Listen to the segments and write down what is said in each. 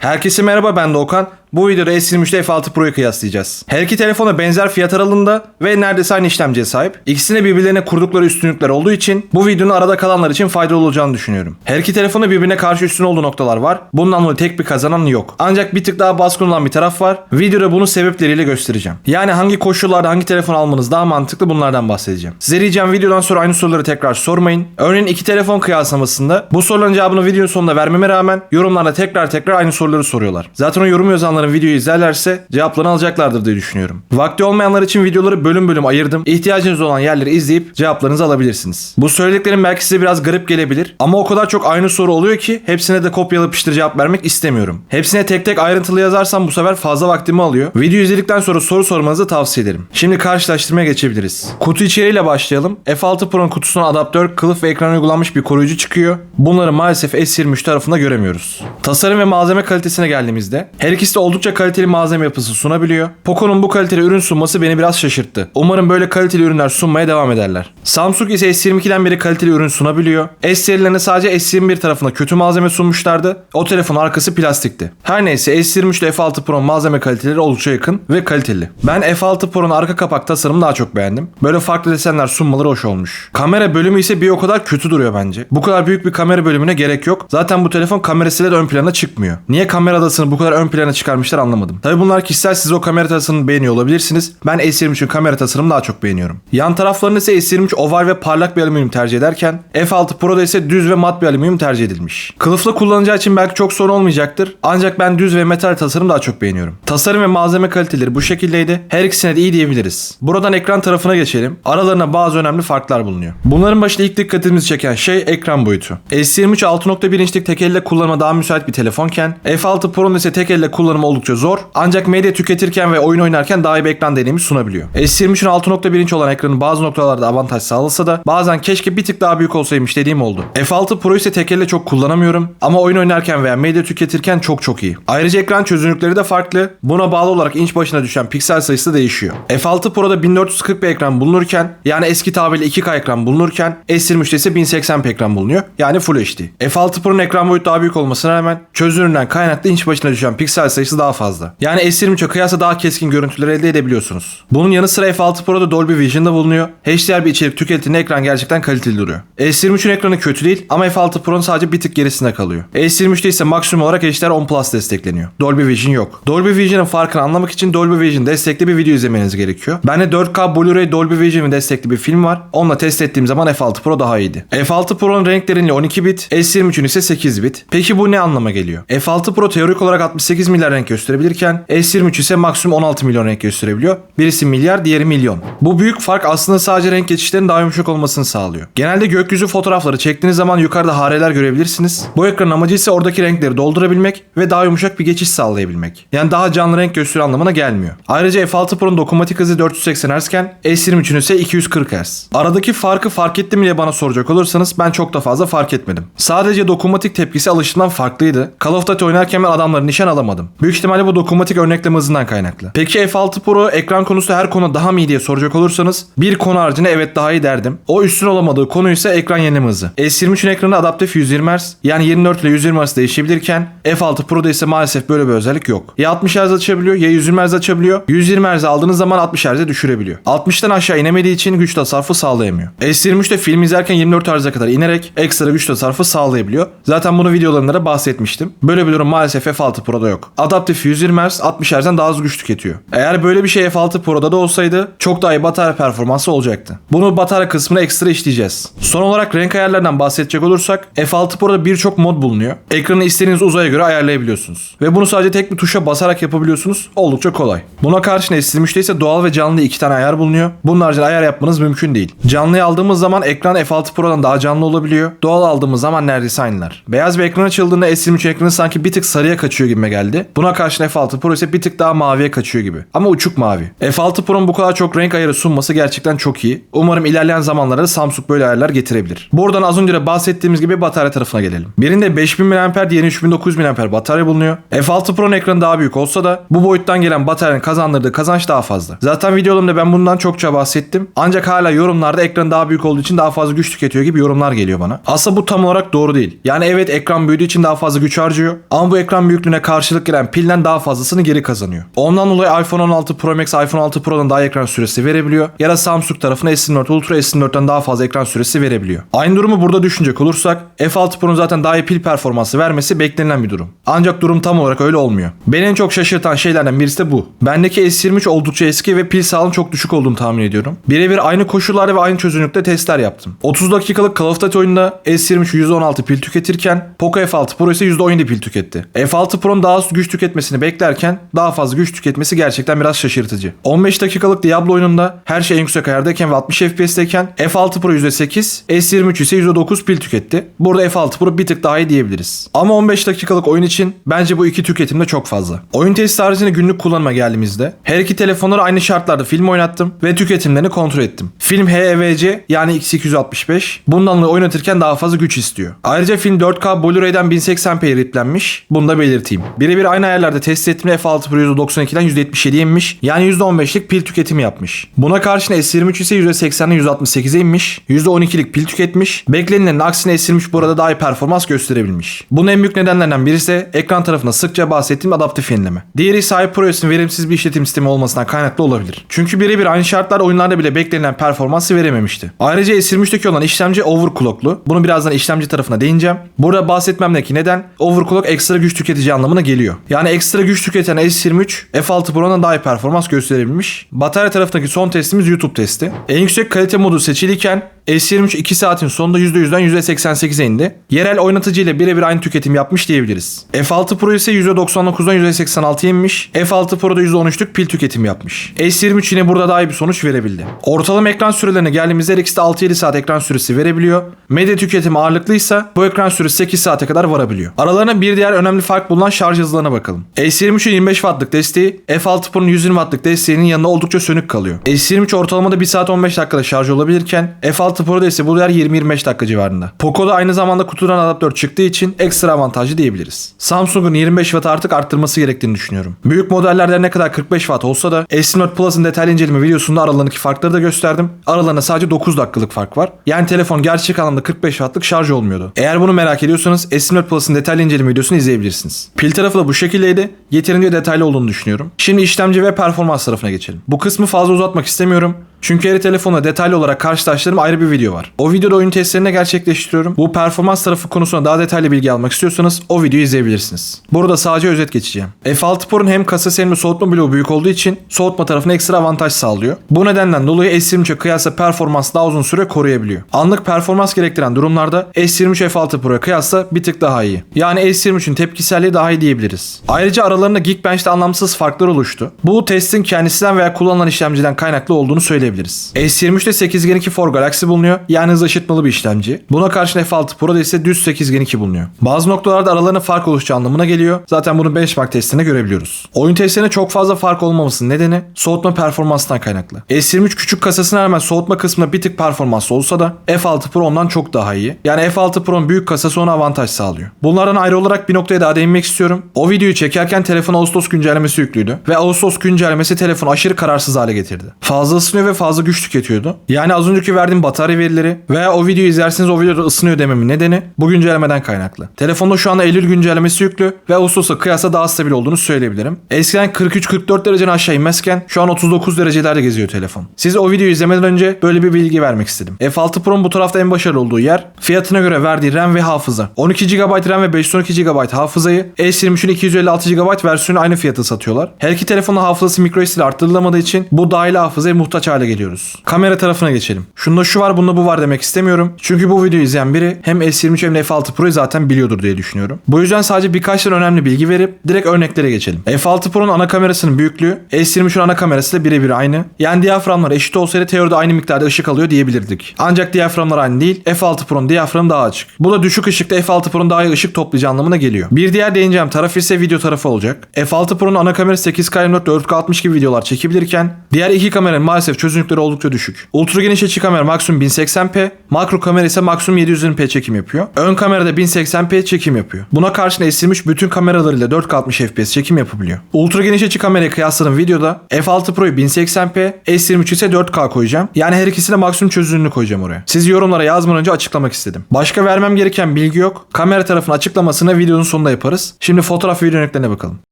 Herkese merhaba ben Doğukan. Bu videoda S23 ile F6 Pro'yu kıyaslayacağız. Her iki telefona benzer fiyat aralığında ve neredeyse aynı işlemciye sahip. İkisine birbirlerine kurdukları üstünlükler olduğu için bu videonun arada kalanlar için faydalı olacağını düşünüyorum. Her iki telefonun birbirine karşı üstün olduğu noktalar var. Bundan dolayı tek bir kazanan yok. Ancak bir tık daha baskın olan bir taraf var. Videoda bunu sebepleriyle göstereceğim. Yani hangi koşullarda hangi telefon almanız daha mantıklı bunlardan bahsedeceğim. Size diyeceğim videodan sonra aynı soruları tekrar sormayın. Örneğin iki telefon kıyaslamasında bu soruların cevabını videonun sonunda vermeme rağmen yorumlarda tekrar tekrar aynı soruları soruyorlar. Zaten o yorum yazanların videoyu izlerlerse cevaplarını alacaklardır diye düşünüyorum. Vakti olmayanlar için videoları bölüm bölüm ayırdım. İhtiyacınız olan yerleri izleyip cevaplarınızı alabilirsiniz. Bu söylediklerim belki size biraz garip gelebilir ama o kadar çok aynı soru oluyor ki hepsine de kopyala yapıştır cevap vermek istemiyorum. Hepsine tek tek ayrıntılı yazarsam bu sefer fazla vaktimi alıyor. Video izledikten sonra soru sormanızı tavsiye ederim. Şimdi karşılaştırmaya geçebiliriz. Kutu içeriğiyle başlayalım. F6 Pro'nun kutusuna adaptör, kılıf ve ekran uygulanmış bir koruyucu çıkıyor. Bunları maalesef S23 tarafında göremiyoruz. Tasarım ve malzeme kalitesine geldiğimizde her ikisi de oldukça kaliteli malzeme yapısı sunabiliyor. Poco'nun bu kaliteli ürün sunması beni biraz şaşırttı. Umarım böyle kaliteli ürünler sunmaya devam ederler. Samsung ise S22'den beri kaliteli ürün sunabiliyor. S serilerine sadece S21 tarafında kötü malzeme sunmuşlardı. O telefonun arkası plastikti. Her neyse S23 ile F6 Pro malzeme kaliteleri oldukça yakın ve kaliteli. Ben F6 Pro'nun arka kapak tasarımını daha çok beğendim. Böyle farklı desenler sunmaları hoş olmuş. Kamera bölümü ise bir o kadar kötü duruyor bence. Bu kadar büyük bir kamera bölümüne gerek yok. Zaten bu telefon kamerasıyla da ön plana çıkmıyor. Niye kamera adasını bu kadar ön plana çıkarmışlar anlamadım. Tabi bunlar kişisel siz o kamera tasarımını beğeniyor olabilirsiniz. Ben S23'ün kamera tasarımını daha çok beğeniyorum. Yan taraflarında ise S23 oval ve parlak bir alüminyum tercih ederken F6 Pro'da ise düz ve mat bir alüminyum tercih edilmiş. Kılıflı kullanacağı için belki çok sorun olmayacaktır. Ancak ben düz ve metal tasarım daha çok beğeniyorum. Tasarım ve malzeme kaliteleri bu şekildeydi. Her ikisine de iyi diyebiliriz. Buradan ekran tarafına geçelim. Aralarında bazı önemli farklar bulunuyor. Bunların başında ilk dikkatimizi çeken şey ekran boyutu. S23 6.1 inçlik tek elle kullanıma daha müsait bir telefonken F6 Pro'nun ise tek elle kullanımı oldukça zor. Ancak medya tüketirken ve oyun oynarken daha iyi bir ekran deneyimi sunabiliyor. S23'ün 6.1 inç olan ekranı bazı noktalarda avantaj sağlasa da bazen keşke bir tık daha büyük olsaymış dediğim oldu. F6 Pro ise tek elle çok kullanamıyorum ama oyun oynarken veya medya tüketirken çok çok iyi. Ayrıca ekran çözünürlükleri de farklı. Buna bağlı olarak inç başına düşen piksel sayısı değişiyor. F6 Pro'da 1440 bir ekran bulunurken yani eski tabirle 2K ekran bulunurken S23'te ise 1080p ekran bulunuyor. Yani Full HD. F6 Pro'nun ekran boyutu daha büyük olmasına rağmen çözünürlükten kaynaklı inç başına düşen piksel sayısı daha fazla. Yani S23'e kıyasla daha keskin görüntüler elde edebiliyorsunuz. Bunun yanı sıra F6 Pro'da Dolby Vision'da bulunuyor. HDR bir içerik tükettiğinde ekran gerçekten kaliteli duruyor. S23'ün ekranı kötü değil ama F6 Pro'nun sadece bir tık gerisinde kalıyor. S23'te ise maksimum olarak HDR 10 Plus destekleniyor. Dolby Vision yok. Dolby Vision'ın farkını anlamak için Dolby Vision destekli bir video izlemeniz gerekiyor. Bende 4K Blu-ray Dolby Vision destekli bir film var. Onunla test ettiğim zaman F6 Pro daha iyiydi. F6 Pro'nun renklerinle 12 bit, S23'ün ise 8 bit. Peki bu ne anlama geliyor? F6 Pro teorik olarak 68 milyar renk gösterebilirken S23 ise maksimum 16 milyon renk gösterebiliyor. Birisi milyar, diğeri milyon. Bu büyük fark aslında sadece renk geçişlerinin daha yumuşak olmasını sağlıyor. Genelde gökyüzü fotoğrafları çektiğiniz zaman yukarıda hareler görebilirsiniz. Bu ekranın amacı ise oradaki renkleri doldurabilmek ve daha yumuşak bir geçiş sağlayabilmek. Yani daha canlı renk gösteri anlamına gelmiyor. Ayrıca F6 Pro'nun dokunmatik hızı 480 Hz iken S23'ün ise 240 Hz. Aradaki farkı fark ettim diye bana soracak olursanız ben çok da fazla fark etmedim. Sadece dokunmatik tepkisi alıştığımdan farklıydı. Call of Duty oynarken ben adamları nişan alamadım. Büyük ihtimalle bu dokunmatik örnekleme hızından kaynaklı. Peki F6 Pro ekran konusu her konu daha mı iyi diye soracak olursanız bir konu haricinde evet daha iyi derdim. O üstün olamadığı konu ise ekran yenileme hızı. S23'ün ekranı adaptif 120 Hz yani 24 ile 120 Hz değişebilirken F6 Pro'da ise maalesef böyle bir özellik yok. Ya 60 Hz açabiliyor ya 120 Hz açabiliyor. 120 Hz aldığınız zaman 60 Hz'e düşürebiliyor. 60'tan aşağı inemediği için güç tasarrufu sağlayamıyor. S23'te film izlerken 24 Hz'e kadar inerek ekstra güç tasarrufu sağlayabiliyor. Zaten bunu videolarında da bahsetmiştim. Böyle bir durum maalesef F6 Pro'da yok. Adaptif 120 Hz 60 Hz'den daha az güç tüketiyor. Eğer böyle bir şey F6 Pro'da da olsaydı çok daha iyi batarya performansı olacaktı. Bunu batarya kısmına ekstra işleyeceğiz. Son olarak renk ayarlarından bahsedecek olursak F6 Pro'da birçok mod bulunuyor. Ekranı istediğiniz uzaya göre ayarlayabiliyorsunuz. Ve bunu sadece tek bir tuşa basarak yapabiliyorsunuz. Oldukça kolay. Buna karşın S23'te ise doğal ve canlı iki tane ayar bulunuyor. Bunun haricinde ayar yapmanız mümkün değil. Canlıyı aldığımız zaman ekran F6 Pro'dan daha canlı olabiliyor. Doğal aldığımız zaman neredeyse aynılar. Beyaz bir ekran açıldığında S23 ekranı sanki bir tık sarıya kaçıyor gibime geldi. Buna karşın F6 Pro ise bir tık daha maviye kaçıyor gibi. Ama uçuk mavi. F6 Pro'nun bu kadar çok renk ayarı sunması gerçekten çok iyi. Umarım ilerleyen zamanlarda Samsung böyle ayarlar getirebilir. Buradan az önce de bahsettiğimiz gibi batarya tarafına gelelim. Birinde 5000 mAh diğerinin 3900 mAh batarya bulunuyor. F6 Pro'nun ekranı daha büyük olsa da bu boyuttan gelen bataryanın kazandırdığı kazanç daha fazla. Zaten videolarımda ben bundan çokça bahsettim. Ancak hala yorumlarda ekran daha büyük olduğu için daha fazla güç tüketiyor gibi yorumlar geliyor bana. Aslında bu tam olarak doğru değil. Yani evet ekran büyüdüğü için daha fazla güç harcıyor. Ama Bu ekran büyüklüğüne karşılık gelen pilden daha fazlasını geri kazanıyor. Ondan dolayı iPhone 16 Pro Max iPhone 6 Pro'dan daha ekran süresi verebiliyor. Ya da Samsung tarafına S24 Ultra S24'ten daha fazla ekran süresi verebiliyor. Aynı durumu burada düşünecek olursak F6 Pro'nun zaten daha iyi pil performansı vermesi beklenilen bir durum. Ancak durum tam olarak öyle olmuyor. Beni en çok şaşırtan şeylerden birisi de bu. Bendeki S23 oldukça eski ve pil sağlığının çok düşük olduğunu tahmin ediyorum. Birebir aynı koşullarda ve aynı çözünürlükte testler yaptım. 30 dakikalık Call of Duty oyunda S23 %16 pil tüketirken Poco F6 Pro ise %17 pil tüketti. F6 Pro'nun daha az güç tüketmesini beklerken daha fazla güç tüketmesi gerçekten biraz şaşırtıcı. 15 dakikalık Diablo oyununda her şey en yüksek ayardayken ve 60 FPS'teyken F6 Pro %8, S23 ise %9 pil tüketti. Burada F6 Pro bir tık daha iyi diyebiliriz. Ama 15 dakikalık oyun için bence bu iki tüketim de çok fazla. Oyun testi haricinde günlük kullanıma geldiğimizde her iki telefonları aynı şartlarda film oynattım ve tüketimlerini kontrol ettim. Film HEVC yani X265 bundan dolayı oynatırken daha fazla güç istiyor. Ayrıca film 4K Blu-ray'den 1080p riplenmiş. Bunu da belirteyim. Birebir aynı ayarlarda test ettiğimde F6 Pro %92'den %77'ye inmiş. Yani %15'lik pil tüketimi yapmış. Buna karşın S23 ise %80'den %68'e inmiş. %12'lik pil tüketmiş. Beklenilenin aksine S23 burada daha iyi performans gösterebilmiş. Bunun en büyük nedenlerinden birisi ekran tarafında sıkça bahsettiğim adaptif yenileme. Diğeri ise HyperOS'un verimsiz bir işletim sistemi olmasından kaynaklı olabilir. Çünkü birebir aynı şartlar oyunlarda bile beklenilen performansı verememişti. Ayrıca S23'teki olan işlemci overclocklu. Bunu birazdan işlemci tarafına değineceğim. Burada bahsetmemdeki neden overclock ekstra güç tüketici anlamına geliyor. Yani ekstra güç tüketen S23 F6 Pro'dan daha iyi performans gösterebilmiş. Batarya tarafındaki son testimiz YouTube testi. En yüksek kalite modu seçiliyken S23 2 saatin sonunda %100'den %88'e indi. Yerel oynatıcı ile birebir aynı tüketim yapmış diyebiliriz. F6 Pro ise %99'dan %86'ya inmiş. F6 Pro'da %13'lük pil tüketimi yapmış. S23 yine burada daha iyi bir sonuç verebildi. Ortalama ekran sürelerine geldiğimizde her ikisi de 6-7 saat ekran süresi verebiliyor. Medya tüketimi ağırlıklıysa bu ekran süresi 8 saate kadar varabiliyor. Aralarında bir diğer önemli fark bulunan şarj hızlarına bakalım. S23'ün 25 wattlık desteği F6 Pro'nun 120 wattlık desteğinin yanında oldukça sönük kalıyor. S23 ortalamada 1 saat 15 dakikada şarj olabilirken F6 Pro'da ise bu değer 20-25 dakika civarında. Poco'da aynı zamanda kutudan adaptör çıktığı için ekstra avantajlı diyebiliriz. Samsung'un 25 watt artık arttırması gerektiğini düşünüyorum. Büyük modellerde ne kadar 45 watt olsa da S4 Plus'ın detaylı inceleme videosunda aralarındaki farkları da gösterdim. Aralarında sadece 9 dakikalık fark var. Yani telefon gerçek anlamda 45 wattlık şarj olmuyordu. Eğer bunu merak ediyorsanız S4 Plus'ın detaylı inceleme videosunu izleyebilirsiniz. Pil tarafı da bu şekildeydi. Yeterince detaylı olduğunu düşünüyorum. Şimdi işlemci ve performans tarafına geçelim. Bu kısmı fazla uzatmak istemiyorum. Çünkü her telefonla detaylı olarak karşılaştırdığım ayrı bir video var. O videoda oyun testlerini gerçekleştiriyorum. Bu performans tarafı konusunda daha detaylı bilgi almak istiyorsanız o videoyu izleyebilirsiniz. Burada sadece özet geçeceğim. F6 Pro'nun hem kasası hem soğutma bloğu büyük olduğu için soğutma tarafına ekstra avantaj sağlıyor. Bu nedenden dolayı S23'e kıyasla performans daha uzun süre koruyabiliyor. Anlık performans gerektiren durumlarda S23 F6 Pro'ya kıyasla bir tık daha iyi. Yani S23'ün tepkiselliği daha iyi diyebiliriz. Ayrıca aralarında Geekbench'te anlamsız farklar oluştu. Bu testin kendisinden veya kullanılan işlemciden kaynaklı olduğunu söyleyebiliriz. S23'te 8 Gen 2 For Galaxy bulunuyor. Yani hız aşıtmalı bir işlemci. Buna karşın F6 Pro'da ise düz 8 Gen 2 bulunuyor. Bazı noktalarda aralarında fark oluşacağı anlamına geliyor. Zaten bunu benchmark testinde görebiliyoruz. Oyun testlerinde çok fazla fark olmamasının nedeni soğutma performansından kaynaklı. S23 küçük kasasına rağmen soğutma kısmında bir tık performanslı olsa da F6 Pro ondan çok daha iyi. Yani F6 Pro'nun büyük kasası ona avantaj sağlıyor. Bunlardan ayrı olarak bir noktaya daha değinmek istiyorum. O videoyu çekerken telefon Ağustos güncellemesi yüklüydü. Ve Ağustos güncellemesi telefonu aşırı kararsız hale getirdi. Fazla ısınıyor ve fazla güç tüketiyordu. Yani az önceki verdiğim batarya verileri veya o videoyu izlerseniz o videoda ısınıyor dememin nedeni bu güncellemeden kaynaklı. Telefonda şu anda Eylül güncellemesi yüklü ve Ağustos'a kıyasla daha stabil olduğunu söyleyebilirim. Eskiden 43-44 dereceden aşağı inmezken şu an 39 derecelerde geziyor telefon. Size o videoyu izlemeden önce böyle bir bilgi vermek istedim. F6 Pro'nun bu tarafta en başarılı olduğu yer fiyatına göre verdiği RAM ve hafıza. 12 GB RAM ve 512 GB hafızayı S23'ün 256 GB versiyonu aynı fiyata satıyorlar. Her iki telefonun hafızası microSD ile arttırılamadığı için bu dahili hafızaya muhtaç hale geliyoruz. Kamera tarafına geçelim. Şunda şu var bunda bu var demek istemiyorum. Çünkü bu videoyu izleyen biri hem S23 hem de F6 Pro'yu zaten biliyordur diye düşünüyorum. Bu yüzden sadece birkaç tane önemli bilgi verip direkt örneklere geçelim. F6 Pro'nun ana kamerasının büyüklüğü S23'ün ana kamerasıyla birebir aynı. Yani diyaframlar eşit olsaydı teoride aynı miktarda ışık alıyor diyebilirdik. Ancak diyaframlar aynı değil. F6 Pro'nun diyaframı daha açık. Bu da düşük ışıkta F6 Pro'nun daha iyi ışık toplayacağı anlamına geliyor. Bir diğer değineceğim taraf ise video tarafı olacak. F6 Pro'nun ana kamerası 8K 24 4K 60 gibi videolar çekebilirken diğer iki kameranın maalesef çözünürlüğü çözünürlükleri oldukça düşük. Ultra geniş açı kamera maksimum 1080p, makro kamera ise maksimum 720p çekim yapıyor. Ön kamerada 1080p çekim yapıyor. Buna karşın S23 bütün kameralarıyla 4K 60 FPS çekim yapabiliyor. Ultra geniş açı kamerayı kıyasladığım videoda F6 Pro'yu 1080p, S23 ise 4K koyacağım. Yani her ikisine maksimum çözünürlüğünü koyacağım oraya. Siz yorumlara yazmadan önce açıklamak istedim. Başka vermem gereken bilgi yok. Kamera tarafının açıklamasını videonun sonunda yaparız. Şimdi fotoğraf video örneklerine bakalım.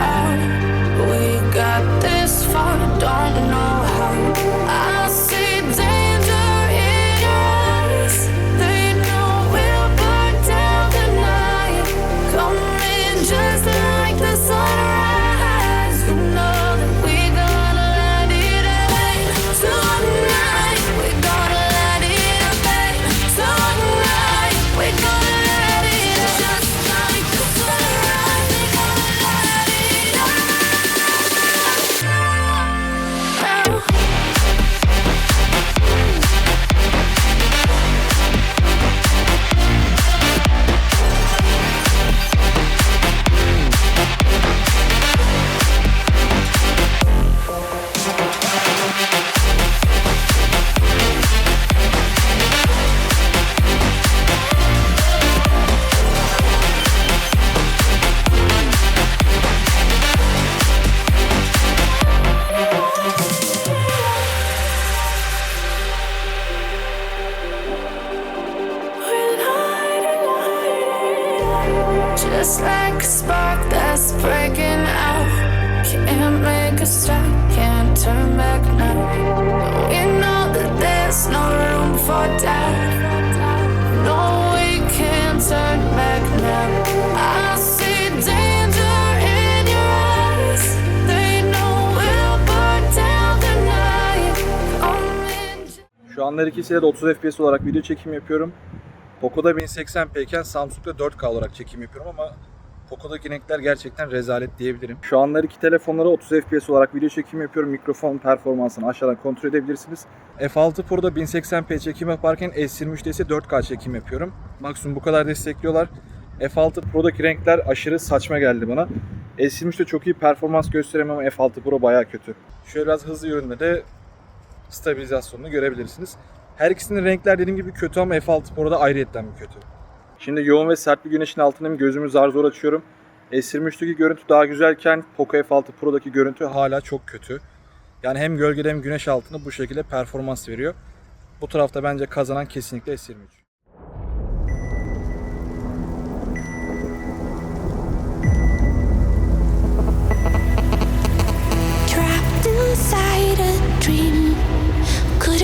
Out İkisiyle de 30 FPS olarak video çekim yapıyorum. Poco'da 1080p iken Samsung'da 4K olarak çekim yapıyorum ama Poco'daki renkler gerçekten rezalet diyebilirim. Şu anlar iki telefonlara 30 FPS olarak video çekim yapıyorum. Mikrofon performansını aşağıdan kontrol edebilirsiniz. F6 Pro'da 1080p çekim yaparken S23'de ise 4K çekim yapıyorum. Maksimum bu kadar destekliyorlar. F6 Pro'daki renkler aşırı saçma geldi bana. S23'te çok iyi performans gösteremem ama F6 Pro bayağı kötü. Şöyle biraz hızlı yürünmede stabilizasyonunu görebilirsiniz. Her ikisinin renkler dediğim gibi kötü ama F6 Pro'da ayrıyetten bir kötü. Şimdi yoğun ve sert bir güneşin altındayım. Gözümü zar zor açıyorum. S23'teki görüntü daha güzelken Poco F6 Pro'daki görüntü hala çok kötü. Yani hem gölgede hem güneş altında bu şekilde performans veriyor. Bu tarafta bence kazanan kesinlikle S23. Trapped inside a dream.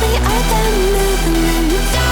We are the movement.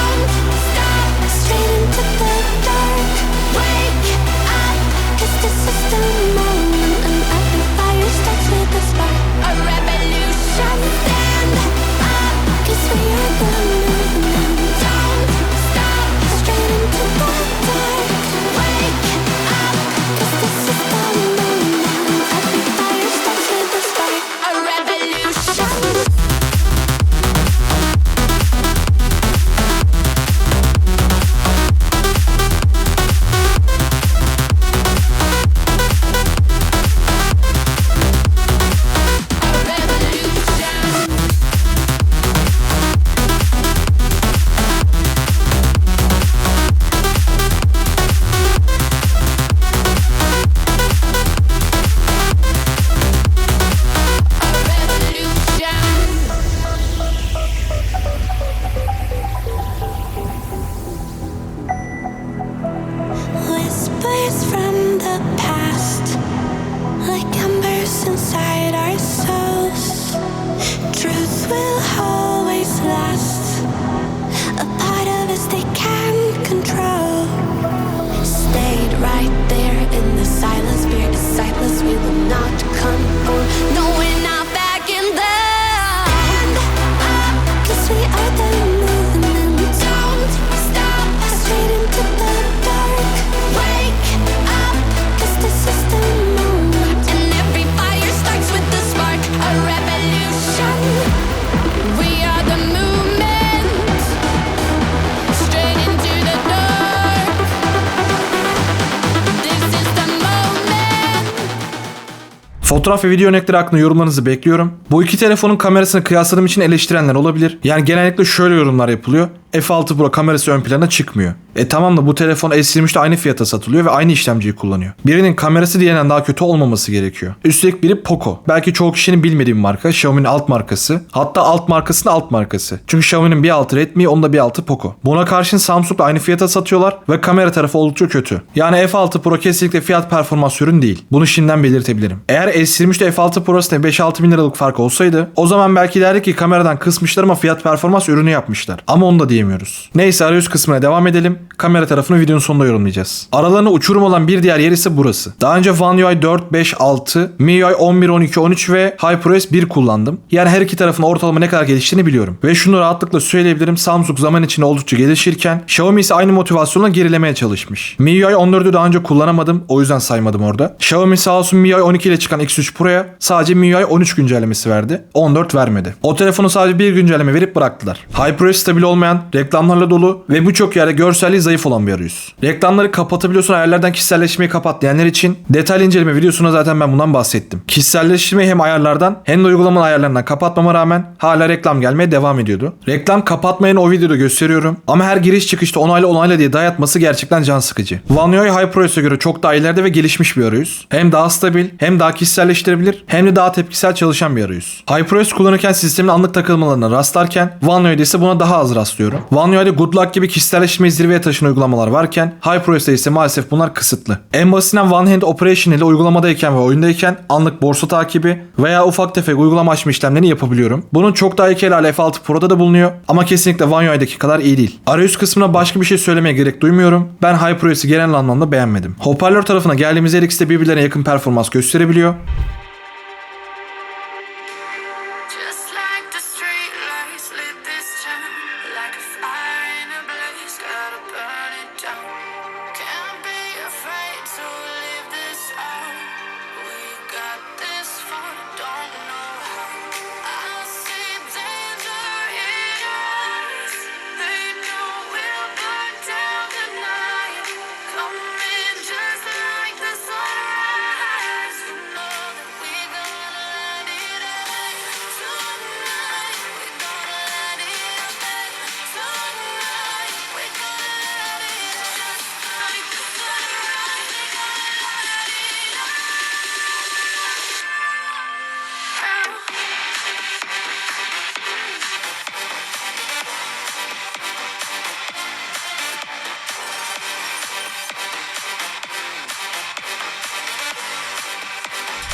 Fotoğraf ve video örnekleri hakkında yorumlarınızı bekliyorum. Bu iki telefonun kamerasını kıyasladığım için eleştirenler olabilir. Yani genellikle şöyle yorumlar yapılıyor. F6 Pro kamerası ön plana çıkmıyor. E tamam da bu telefon S23'te aynı fiyata satılıyor ve aynı işlemciyi kullanıyor. Birinin kamerası diğerinden daha kötü olmaması gerekiyor. Üstelik biri Poco. Belki çoğu kişinin bilmediği bir marka. Xiaomi'nin alt markası. Hatta alt markasının alt markası. Çünkü Xiaomi'nin bir altı Redmi, onun da bir altı Poco. Buna karşın Samsung'la aynı fiyata satıyorlar ve kamera tarafı oldukça kötü. Yani F6 Pro kesinlikle fiyat performans ürün değil. Bunu şimdiden belirtebilirim. Eğer S23'te F6 Pro arasında 5-6 bin liralık fark olsaydı o zaman belki derdik ki kameradan kısmışlar ama fiyat performans ürünü yapmışlar. Ama onu da diyemiyoruz. Neyse arayüz kısmına devam edelim. Kamera tarafını videonun sonunda yorumlayacağız. Aralarında uçurum olan bir diğer yer ise burası. Daha önce One UI 4, 5, 6, MIUI 11, 12, 13 ve HyperOS 1 kullandım. Yani her iki tarafın ortalama ne kadar geliştiğini biliyorum. Ve şunu rahatlıkla söyleyebilirim. Samsung zaman içinde oldukça gelişirken Xiaomi ise aynı motivasyonla gerilemeye çalışmış. MIUI 14'ü daha önce kullanamadım. O yüzden saymadım orada. Xiaomi sağ olsun MIUI 12 ile çıkan X3 Pro'ya sadece MIUI 13 güncellemesi verdi. 14 vermedi. O telefonu sadece bir güncelleme verip bıraktılar. HyperOS stabil olmayan, reklamlarla dolu ve birçok yerde görselliği zayıf olan bir arayüz. Reklamları kapatabiliyorsun ayarlardan kişiselleşmeyi kapat diyenler için detaylı inceleme videosunda zaten ben bundan bahsettim. Kişiselleştirmeyi hem ayarlardan hem de uygulamanın ayarlarından kapatmama rağmen hala reklam gelmeye devam ediyordu. Reklam kapatmayın o videoda gösteriyorum ama her giriş çıkışta onayla onayla diye dayatması gerçekten can sıkıcı. One UI HyperOS'e göre çok daha ileride ve gelişmiş bir arayüz. Hem daha stabil hem daha kişiselleştirebilir hem de daha tepkisel çalışan bir arayüz. HyperOS kullanırken sistemin anlık takılmalarına rastlarken One ise buna daha az rastlıyorum. One UI'de Good Luck gibi kişiselleşmeyi zirveye taşıyan uygulamalar varken HyperOS'te ise maalesef bunlar kısıtlı. En basitinden One Hand Operation ile uygulamadayken ve oyundayken anlık borsa takibi veya ufak tefek uygulama açma işlemlerini yapabiliyorum. Bunun çok daha iyi helal F6 Pro'da da bulunuyor ama kesinlikle One UI'deki kadar iyi değil. Arayüz kısmına başka bir şey söylemeye gerek duymuyorum. Ben HyperOS'i genel anlamda beğenmedim. Hoparlör tarafına geldiğimizde her ikisi de birbirlerine yakın performans gösterebiliyor.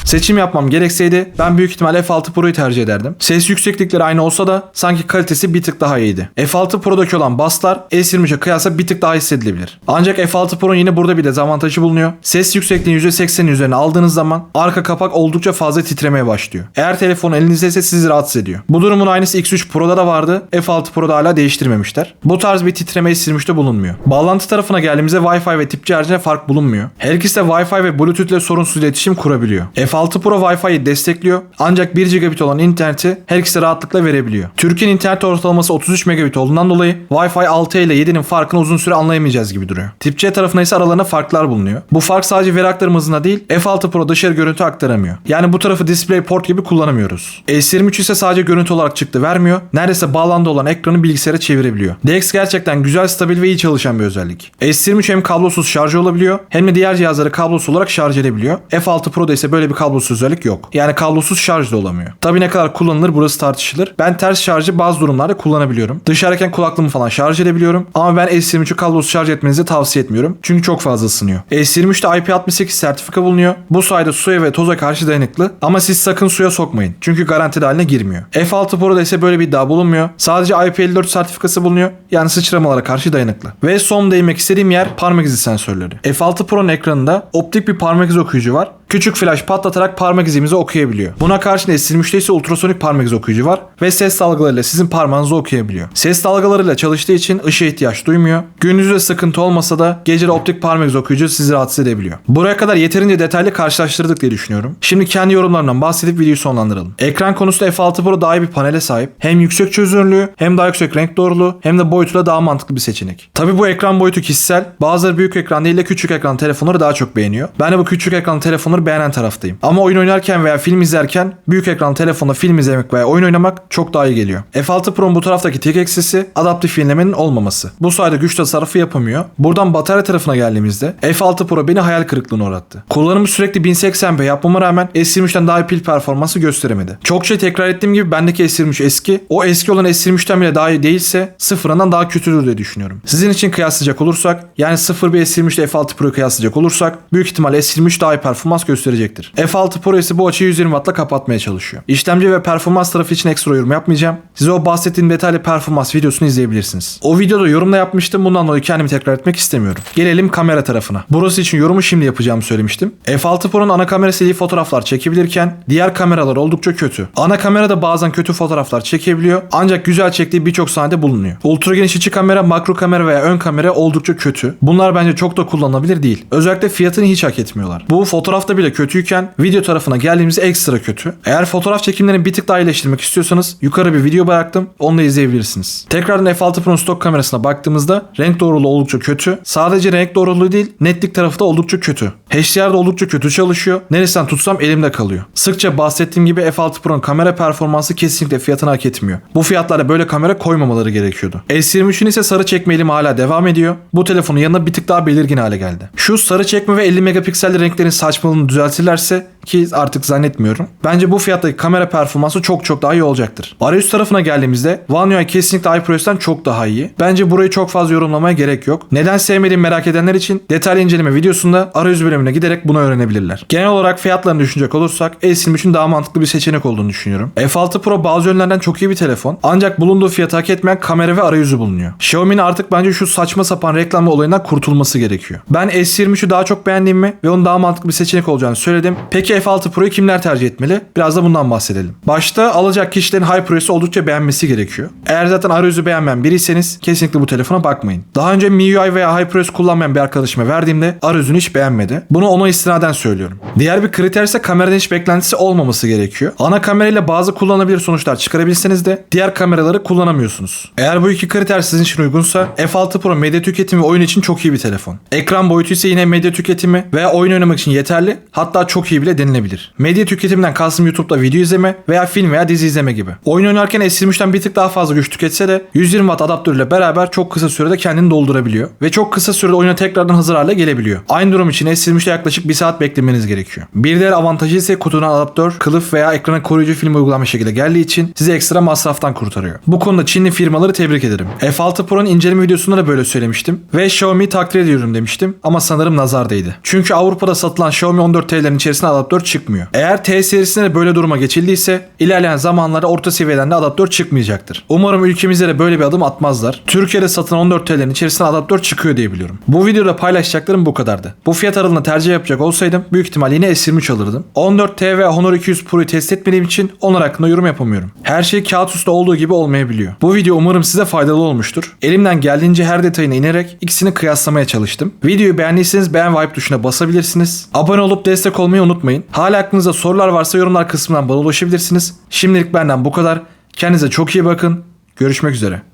Seçim yapmam gerekseydi ben büyük ihtimal F6 Pro'yu tercih ederdim. Ses yükseklikleri aynı olsa da sanki kalitesi bir tık daha iyiydi. F6 Pro'daki olan basslar S23'e kıyasla bir tık daha hissedilebilir. Ancak F6 Pro'nun yine burada bir dezavantajı bulunuyor. Ses yüksekliğini %80'in üzerine aldığınız zaman arka kapak oldukça fazla titremeye başlıyor. Eğer telefon elinizdeyse sizi rahatsız ediyor. Bu durumun aynısı X3 Pro'da da vardı. F6 Pro'da hala değiştirmemişler. Bu tarz bir titreme S23'te bulunmuyor. Bağlantı tarafına geldiğimizde Wi-Fi ve tip C fark bulunmuyor. Her ikisi de Wi-Fi ve Bluetooth ile sorunsuz iletişim kurabiliyor. F6 Pro Wi-Fi'yi destekliyor ancak 1 gigabit olan interneti her ikisi rahatlıkla verebiliyor. Türkiye'nin internet ortalaması 33 megabit olduğundan dolayı Wi-Fi 6 ile 7'nin farkını uzun süre anlayamayacağız gibi duruyor. Tip C tarafına ise aralarında farklar bulunuyor. Bu fark sadece veri aktarım hızında değil F6 Pro dışarı görüntü aktaramıyor. Yani bu tarafı DisplayPort gibi kullanamıyoruz. S23 ise sadece görüntü olarak çıktı vermiyor. Neredeyse bağlandı olan ekranı bilgisayara çevirebiliyor. DeX gerçekten güzel, stabil ve iyi çalışan bir özellik. S23 hem kablosuz şarj olabiliyor hem de diğer cihazları kablosuz olarak şarj edebiliyor. F6 Pro'da ise böyle bir kablosuz özellik yok. Yani kablosuz şarj da olamıyor. Tabi ne kadar kullanılır burası tartışılır. Ben ters şarjı bazı durumlarda kullanabiliyorum. Dışarıdayken kulaklığımı falan şarj edebiliyorum. Ama ben S23'ü kablosuz şarj etmenizi tavsiye etmiyorum. Çünkü çok fazla ısınıyor. S23'te IP68 sertifika bulunuyor. Bu sayede suya ve toza karşı dayanıklı. Ama siz sakın suya sokmayın. Çünkü garantide haline girmiyor. F6 Pro'da ise böyle bir iddia bulunmuyor. Sadece IP54 sertifikası bulunuyor. Yani sıçramalara karşı dayanıklı. Ve son değinmek istediğim yer parmak izi sensörleri. F6 Pro'nun ekranında optik bir parmak izi okuyucu var. Küçük flash patlatarak parmak izimizi okuyabiliyor. Buna karşın S23'te ise ultrasonik parmak izi okuyucu var ve ses dalgalarıyla sizin parmağınızı okuyabiliyor. Ses dalgalarıyla çalıştığı için ışığa ihtiyaç duymuyor. Gündüzde sıkıntı olmasa da gece optik parmak izi okuyucu sizi rahatsız edebiliyor. Buraya kadar yeterince detaylı karşılaştırdık diye düşünüyorum. Şimdi kendi yorumlarımdan bahsedip videoyu sonlandıralım. Ekran konusunda F6 Pro daha iyi bir panele sahip. Hem yüksek çözünürlüğü hem daha yüksek renk doğruluğu hem de boyutu da daha mantıklı bir seçenek. Tabi bu ekran boyutu kişisel. Bazıları büyük ekran değil de küçük ekran telefonları daha çok beğeniyor. Ben de bu küçük ekran telefonları beğenen taraftayım. Ama oyun oynarken veya film izlerken büyük ekran telefonda film izlemek veya oyun oynamak çok daha iyi geliyor. F6 Pro'nun bu taraftaki tek eksisi adaptif yenilemenin olmaması. Bu sayede güç tasarrufu yapamıyor. Buradan batarya tarafına geldiğimizde F6 Pro beni hayal kırıklığına uğrattı. Kullanımı sürekli 1080p yapmama rağmen S23'ten daha iyi pil performansı gösteremedi. Çok şey tekrar ettiğim gibi bendeki S23 eski. O eski olan S23'ten bile daha iyi değilse sıfırından daha kötüdür diye düşünüyorum. Sizin için kıyaslayacak olursak yani sıfır bir S23 ile F6 Pro'yu kıyaslayacak olursak büyük ihtimal S23 daha iyi performans gösterecektir. F6 Pro ise bu açıyı 120 Watt'la kapatmaya çalışıyor. İşlemci ve performans tarafı için ekstra yorum yapmayacağım. Size o bahsettiğim detaylı performans videosunu izleyebilirsiniz. O videoda yorumla yapmıştım. Bundan dolayı kendimi tekrar etmek istemiyorum. Gelelim kamera tarafına. Burası için yorumu şimdi yapacağımı söylemiştim. F6 Pro'nun ana kamerası iyi fotoğraflar çekebilirken diğer kameralar oldukça kötü. Ana kamera da bazen kötü fotoğraflar çekebiliyor ancak güzel çektiği birçok sahnede bulunuyor. Ultra geniş içi kamera, makro kamera veya ön kamera oldukça kötü. Bunlar bence çok da kullanılabilir değil. Özellikle fiyatını hiç hak etmiyorlar. Bu fotoğrafta bile kötüyken video tarafına geldiğimizde ekstra kötü. Eğer fotoğraf çekimlerini bir tık daha iyileştirmek istiyorsanız yukarı bir video bıraktım. Onu da izleyebilirsiniz. Tekrardan F6 Pro'nun stok kamerasına baktığımızda renk doğruluğu oldukça kötü. Sadece renk doğruluğu değil netlik tarafı da oldukça kötü. HDR de oldukça kötü çalışıyor. Neresinden tutsam elimde kalıyor. Sıkça bahsettiğim gibi F6 Pro'nun kamera performansı kesinlikle fiyatını hak etmiyor. Bu fiyatlara böyle kamera koymamaları gerekiyordu. S23'ün ise sarı çekme eğilimi hala devam ediyor. Bu telefonun yanına bir tık daha belirgin hale geldi. Şu sarı çekme ve 50 megapikselli renklerin saçmalığını düzeltirlerse ki artık zannetmiyorum. Bence bu fiyattaki kamera performansı çok çok daha iyi olacaktır. Arayüz tarafına geldiğimizde One UI kesinlikle iPro'dan çok daha iyi. Bence burayı çok fazla yorumlamaya gerek yok. Neden sevmediğimi merak edenler için detaylı inceleme videosunda arayüz bölümüne giderek bunu öğrenebilirler. Genel olarak fiyatlarını düşünecek olursak S23'ün daha mantıklı bir seçenek olduğunu düşünüyorum. F6 Pro bazı yönlerden çok iyi bir telefon. Ancak bulunduğu fiyatı hak etmeyen kamera ve arayüzü bulunuyor. Xiaomi'nin artık bence şu saçma sapan reklam olayından kurtulması gerekiyor. Ben S23'ü daha çok beğendiğimi ve onun daha mantıklı bir seçenek olacağını söyledim. Peki F6 Pro'yu kimler tercih etmeli? Biraz da bundan bahsedelim. Başta alacak kişilerin HyperOS'u oldukça beğenmesi gerekiyor. Eğer zaten arayüzü beğenmeyen biriyseniz kesinlikle bu telefona bakmayın. Daha önce MIUI veya HyperOS kullanmayan bir arkadaşıma verdiğimde arayüzünü hiç beğenmedi. Bunu ona istinaden söylüyorum. Diğer bir kriter ise kameradan hiç beklentisi olmaması gerekiyor. Ana kamerayla bazı kullanılabilir sonuçlar çıkarabilseniz de diğer kameraları kullanamıyorsunuz. Eğer bu iki kriter sizin için uygunsa F6 Pro medya tüketimi ve oyun için çok iyi bir telefon. Ekran boyutu ise yine medya tüketimi veya oyun oynamak için yeterli hatta çok iyi bile denilebilir. Medya tüketiminden kastım YouTube'da video izleme veya film veya dizi izleme gibi. Oyun oynarken S23'ten bir tık daha fazla güç tüketse de 120 Watt adaptörüyle beraber çok kısa sürede kendini doldurabiliyor ve çok kısa sürede oyuna tekrardan hazır hale gelebiliyor. Aynı durum için S23'te yaklaşık 1 saat beklemeniz gerekiyor. Bir diğer avantajı ise kutudan adaptör, kılıf veya ekrana koruyucu film uygulama şekilde geldiği için sizi ekstra masraftan kurtarıyor. Bu konuda Çinli firmaları tebrik ederim. F6 Pro'nun inceleme videosunda da böyle söylemiştim ve Xiaomi'yi takdir ediyorum demiştim ama sanırım nazar değdi. Çünkü Avrupa'da satılan Xiaomi 14 T'lerin içerisinde adaptör çıkmıyor. Eğer T serisinde de böyle duruma geçildiyse ilerleyen zamanlarda orta seviyeden de adaptör çıkmayacaktır. Umarım ülkemizde de böyle bir adım atmazlar. Türkiye'de satılan 14 TL'nin içerisinde adaptör çıkıyor diye biliyorum. Bu videoda paylaşacaklarım bu kadardı. Bu fiyat aralığında tercih yapacak olsaydım büyük ihtimal yine S23 alırdım. 14T ve Honor 200 Pro'yu test etmediğim için onlar hakkında yorum yapamıyorum. Her şey kağıt üstü olduğu gibi olmayabiliyor. Bu video umarım size faydalı olmuştur. Elimden geldiğince her detayına inerek ikisini kıyaslamaya çalıştım. Videoyu beğendiyseniz beğen hype tuşuna basabilirsiniz. Abone olup destek olmayı unutmayın. Hala aklınızda sorular varsa yorumlar kısmından bana ulaşabilirsiniz. Şimdilik benden bu kadar. Kendinize çok iyi bakın. Görüşmek üzere.